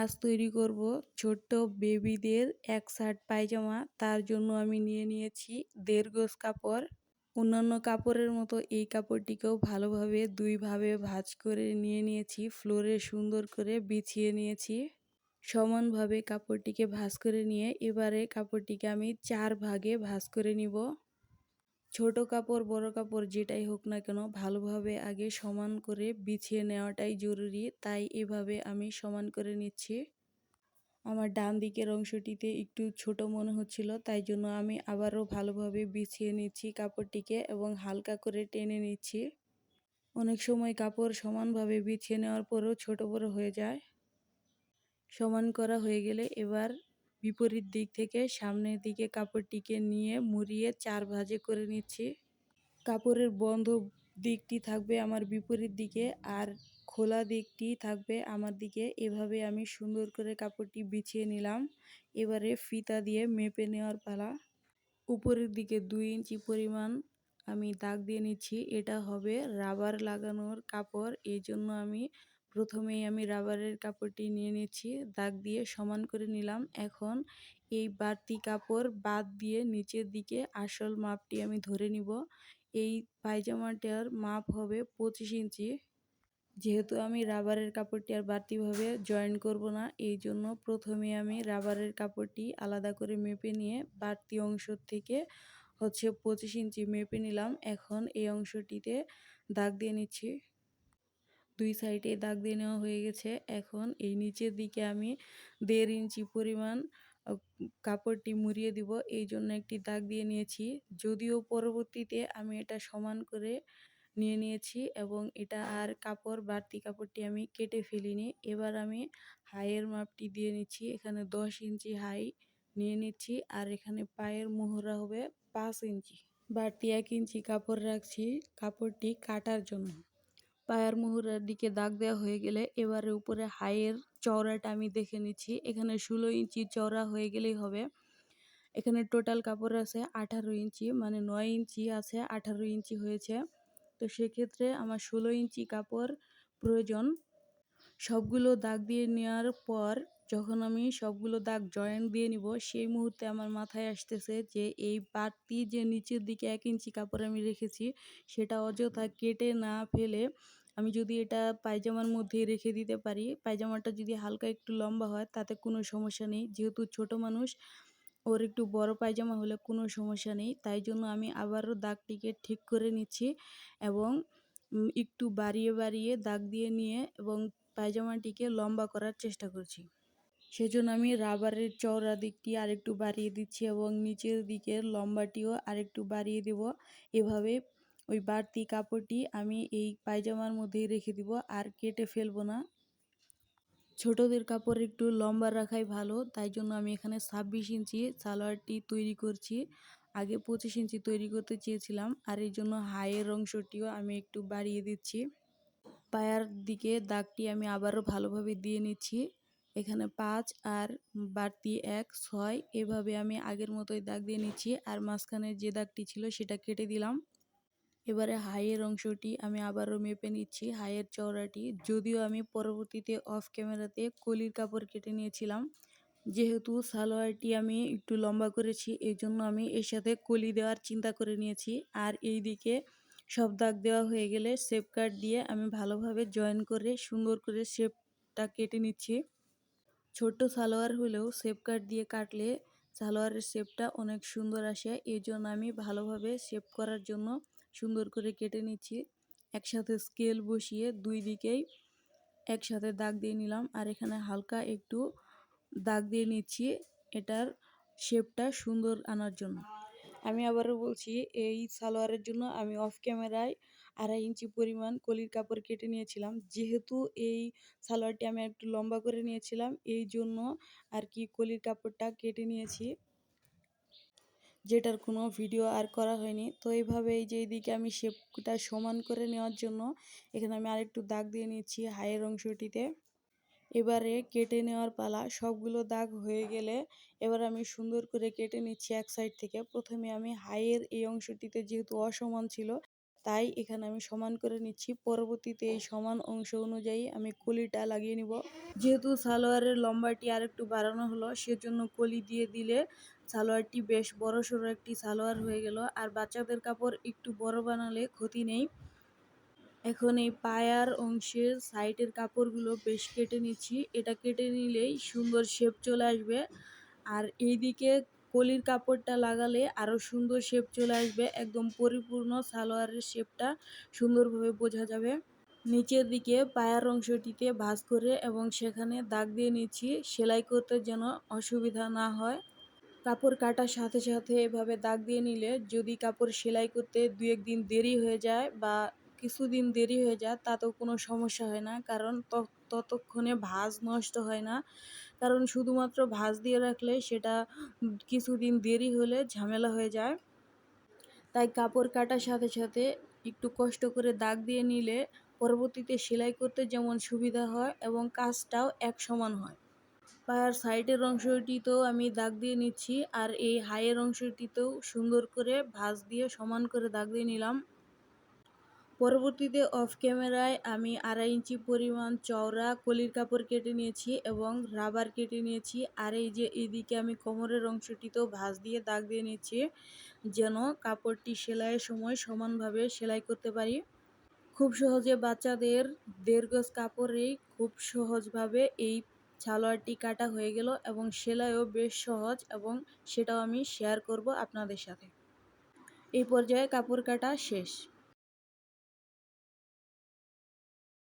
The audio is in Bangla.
আজ তৈরি করব ছোট্ট বেবিদের এক শার্ট পায়জামা। তার জন্য আমি নিয়ে নিয়েছি দেড় গোজ কাপড়। অন্যান্য কাপড়ের মতো এই কাপড়টিকেও ভালোভাবে দুইভাবে ভাজ করে নিয়ে নিয়েছি, ফ্লোরে সুন্দর করে বিছিয়ে নিয়েছি। সমানভাবে কাপড়টিকে ভাজ করে নিয়ে এবারে কাপড়টিকে আমি চার ভাগে ভাজ করে নিব। ছোট কাপড়, বড় কাপড় যেটাই হোক না কেন ভালোভাবে আগে সমান করে বিছিয়ে নেওয়াটাই জরুরি। তাই এভাবে আমি সমান করে নিচ্ছি। আমার ডান দিকের অংশটিতে একটু ছোট মনে হচ্ছিল, তাই জন্য আমি আবারও ভালোভাবে বিছিয়ে নিচ্ছি কাপড়টিকে এবং হালকা করে টেনে নিচ্ছি। অনেক সময় কাপড় সমানভাবে বিছিয়ে নেওয়ার পরেও ছোট বড় হয়ে যায়। সমান করা হয়ে গেলে এবার বিপরীত দিক থেকে সামনের দিকে কাপড়টিকে নিয়ে মুড়িয়ে চার ভাজে করে নিচ্ছি। কাপড়ের বন্ধ দিকটি থাকবে আমার বিপরীত দিকে আর খোলা দিকটি থাকবে আমার দিকে। এভাবে আমি সুন্দর করে কাপড়টি বিছিয়ে নিলাম। এবারে ফিতা দিয়ে মেপে নেওয়ার পালা। উপরের দিকে দুই ইঞ্চি পরিমাণ আমি দাগ দিয়ে নিচ্ছি। এটা হবে রাবার লাগানোর কাপড়। এই জন্য আমি প্রথমেই আমি রাবারের কাপড়টি নিয়ে নিচ্ছি দাগ দিয়ে সমান করে নিলাম। এখন এই বাড়তি কাপড় বাদ দিয়ে নিচের দিকে আসল মাপটি আমি ধরে নিব। এই পায়জামাটার মাপ হবে পঁচিশ ইঞ্চি। যেহেতু আমি রাবারের কাপড়টি আর বাড়তিভাবে জয়েন করব না, এই জন্য প্রথমে আমি রাবারের কাপড়টি আলাদা করে মেপে নিয়ে বাড়তি অংশ থেকে হচ্ছে পঁচিশ ইঞ্চি মেপে নিলাম। এখন এই অংশটিতে দাগ দিয়ে নিচ্ছি। দুই সাইডে দাগ দিয়ে নেওয়া হয়ে গেছে। এখন এই নিচের দিকে আমি দেড় ইঞ্চি পরিমাণ কাপড়টি মুড়িয়ে দিব। এই জন্য একটি দাগ দিয়ে নিয়েছি। যদিও পরবর্তীতে আমি এটা সমান করে নিয়ে নিয়েছি এবং এটা আর কাপড়, বাড়তি কাপড়টি আমি কেটে ফেলিনি। এবার আমি হাইয়ের মাপটি দিয়ে নিচ্ছি। এখানে দশ ইঞ্চি হাই নিয়ে নিচ্ছি আর এখানে পায়ের মোহরা হবে পাঁচ ইঞ্চি। বাড়তি এক ইঞ্চি কাপড় রাখছি কাপড়টি কাটার জন্য। পায়ের মোহরার দিকে দাগ দেওয়া হয়ে গেলে এবারে উপরে হাইয়ের চওড়াটা আমি দেখে নিচ্ছি। এখানে ষোলো ইঞ্চি চওড়া হয়ে গেলেই হবে। এখানে টোটাল কাপড় আছে আঠারো ইঞ্চি মানে নয় ইঞ্চি আছে, আঠারো ইঞ্চি হয়েছে। তো সেক্ষেত্রে আমার ষোলো ইঞ্চি কাপড় প্রয়োজন। সবগুলো দাগ দিয়ে নেওয়ার পর যখন আমি সবগুলো দাগ জয়েন্ট দিয়ে নিব, সেই মুহূর্তে আমার মাথায় আসতেছে যে এই বাড়তি যে নিচের দিকে এক ইঞ্চি কাপড় আমি রেখেছি, সেটা অযথা কেটে না ফেলে আমি যদি এটা পায়জামার মধ্যে রেখে দিতে পারি, পায়জামাটা যদি হালকা একটু লম্বা হয়, তাতে কোনো সমস্যা নেই। যেহেতু ছোট মানুষ, ওর একটু বড় পায়জামা হলে কোনো সমস্যা নেই। তাই জন্য আমি আবারও দাগটিকে ঠিক করে নিচ্ছি এবং একটু বাড়িয়ে বাড়িয়ে দাগ দিয়ে নিয়ে এবং পায়জামাটিকে লম্বা করার চেষ্টা করছি। সেজন্য আমি রাবারের চওড়া দিকটি আরেকটু বাড়িয়ে দিচ্ছি এবং নিচের দিকের লম্বাটিও আরেকটু বাড়িয়ে দেব। এভাবে ওই বাড়তি কাপড়টি আমি এই পায়জামার মধ্যেই রেখে দিব, আর কেটে ফেলব না। ছোটদের কাপড় একটু লম্বা রাখাই ভালো, তাই জন্য আমি এখানে ছাব্বিশ ইঞ্চি সালোয়ারটি তৈরি করছি। আগে পঁচিশ ইঞ্চি তৈরি করতে চেয়েছিলাম, আর এই জন্য হায়ের অংশটিও আমি একটু বাড়িয়ে দিচ্ছি। পায়ার দিকে দাগটি আমি আবারও ভালোভাবে দিয়ে নিচ্ছি। এখানে পাঁচ আর বাড়তি এক, ছয়, এভাবে আমি আগের মতোই দাগ দিয়ে নিচ্ছি, আর মাঝখানে যে দাগটি ছিল সেটা কেটে দিলাম। এবারে হাইয়ের অংশটি আমি আবারও মেপে নিচ্ছি, হাইয়ের চওড়াটি। যদিও আমি পরবর্তীতে অফ ক্যামেরাতে কলির কাপড় কেটে নিয়েছিলাম, যেহেতু সালোয়ারটি আমি একটু লম্বা করেছি এই জন্য আমি এর সাথে কলি দেওয়ার চিন্তা করে নিয়েছি। আর এই দিকে সব দাগ দেওয়া হয়ে গেলে শেপ কাট দিয়ে আমি ভালোভাবে জয়েন করে সুন্দর করে শেপটা কেটে নিচ্ছি। ছোট্ট সালোয়ার হলেও শেপ কাট দিয়ে কাটলে সালোয়ারের শেপটা অনেক সুন্দর আসে এই জন্য আমি ভালোভাবে শেপ করার জন্য সুন্দর করে কেটে নিচ্ছি। একসাথে স্কেল বসিয়ে দুই দিকেই একসাথে দাগ দিয়ে নিলাম। আর এখানে হালকা একটু দাগ দিয়ে নিচ্ছি। এটার শেপটা সুন্দর আনার জন্য। আমি আবারও বলছি, এই সালোয়ারের জন্য আমি অফ ক্যামেরায় আড়াই ইঞ্চি পরিমাণ কলির কাপড় কেটে নিয়েছিলাম। যেহেতু এই সালোয়ারটি আমি একটু লম্বা করে নিয়েছিলাম, এই জন্য আর কি কলির কাপড়টা কেটে নিয়েছি। যেটার কোনো ভিডিও আর করা হয়নি। তো এইভাবে এই যে এইদিকে আমি শেপটা সমান করে নেওয়ার জন্য এখানে আমি আরেকটু দাগ দিয়ে নিচ্ছি হাইয়ের অংশটিতে। এবারে কেটে নেওয়ার পালা, সবগুলো দাগ হয়ে গেলে এবার আমি সুন্দর করে কেটে নিচ্ছি এক সাইড থেকে। প্রথমে আমি হাইয়ের এই অংশটিতে যেহেতু অসমান ছিল তাই এখানে আমি সমান করে নিচ্ছি। পরবর্তীতে এই সমান অংশ অনুযায়ী আমি কলিটা লাগিয়ে নিব। যেহেতু সালোয়ারের লম্বাটি আর একটু বাড়ানো হলো, সেজন্য কলি দিয়ে দিলে সালোয়ারটি বেশ বড় সড়ো একটি সালোয়ার হয়ে গেল। আর বাচ্চাদের কাপড় একটু বড় বানালে ক্ষতি নেই। এখন এই পায়ার অংশের সাইডের কাপড়গুলো বেশ কেটে নিচ্ছি। এটা কেটে নিলেই সুন্দর শেপ চলে আসবে। আর এইদিকে কলির কাপড়টা লাগালে আরও সুন্দর শেপ চলে আসবে। একদম পরিপূর্ণ সালোয়ারের শেপটা সুন্দরভাবে বোঝা যাবে। নিচের দিকে পায়ার অংশটিতে ভাঁজ করে এবং সেখানে দাগ দিয়ে নিচ্ছি। সেলাই করতে যেন অসুবিধা না হয়। কাপড় কাটার সাথে সাথে এভাবে দাগ দিয়ে নিলে যদি কাপড় সেলাই করতে দু একদিন দেরি হয়ে যায় বা কিছুদিন দেরি হয়ে যায়, তাতেও কোনো সমস্যা হয় না। কারণ ততক্ষণে ভাঁজ নষ্ট হয় না। কারণ শুধুমাত্র ভাঁজ দিয়ে রাখলে সেটা কিছুদিন দেরি হলে ঝামেলা হয়ে যায়। তাই কাপড় কাটার সাথে সাথে একটু কষ্ট করে দাগ দিয়ে নিলে পরবর্তীতে সেলাই করতে যেমন সুবিধা হয় এবং কাজটাও এক সমান হয়। পায়ের সাইডের অংশটিতেও আমি দাগ দিয়ে নিচ্ছি আর এই হাইয়ের অংশটিতেও সুন্দর করে ভাঁজ দিয়ে সমান করে দাগ দিয়ে নিলাম। পরবর্তীতে অফ ক্যামেরায় আমি আড়াই ইঞ্চি পরিমাণ চওড়া কলির কাপড় কেটে নিয়েছি এবং রাবার কেটে নিয়েছি। আর এই যে এদিকে আমি কোমরের অংশটিতেও ভাঁজ দিয়ে দাগ দিয়ে নিয়েছি যেন কাপড়টি সেলাইয়ের সময় সমানভাবে সেলাই করতে পারি। খুব সহজে বাচ্চাদের দেড় গজ কাপড়েই খুব সহজভাবে এই সালোয়ারটি কাটা হয়ে গেল এবং সেলাইও বেশ সহজ এবং সেটাও আমি শেয়ার করব আপনাদের সাথে। এই পর্যায়ে কাপড় কাটা শেষ।